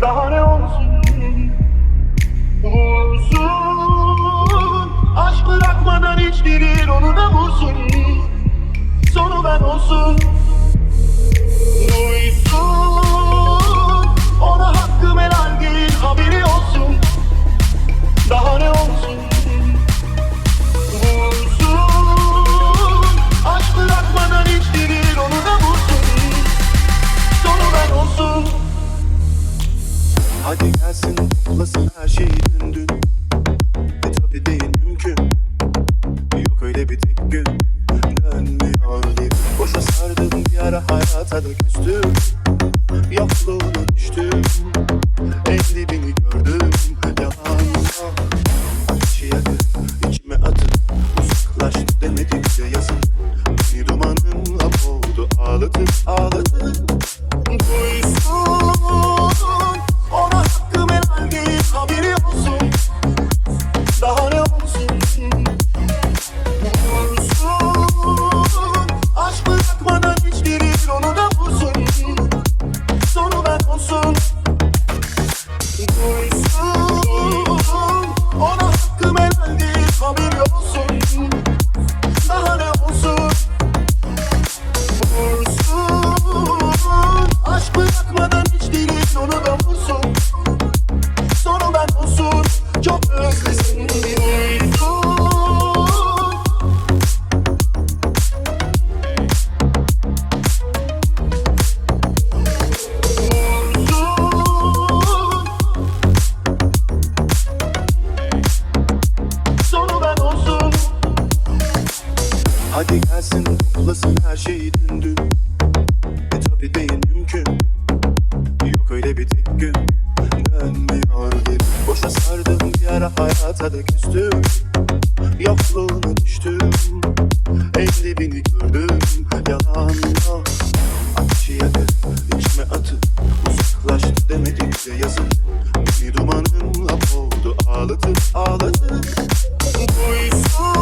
Daha ne olsun Vursun Aşk bırakmadan hiç biri onu da vursun Sonu ben olsun. Hadi gelsin toplasın her şeyi dün dün E tabi değil mümkün. Yok öyle bir tek gün. Dönmüyor bir Boşa sardım bir ara hayata da küstüm. Yokluğuna düştüm Aşk bırakmadan hiç değil onu da bulsun Hadi gelsin toplasın her şeyi dün dün E tabi değil mümkün. Yok öyle bir tek gün. Dönmüyor bir Boşa sardım bir ara hayata da küstüm. Yokluğuna düştüm. En dibini gördüm Yalan yok Ateşi yakıp içime atıp Uzaklaş demedik de yazık Beni dumanınla boğdu Ağlatıp ağlatıp. Duysun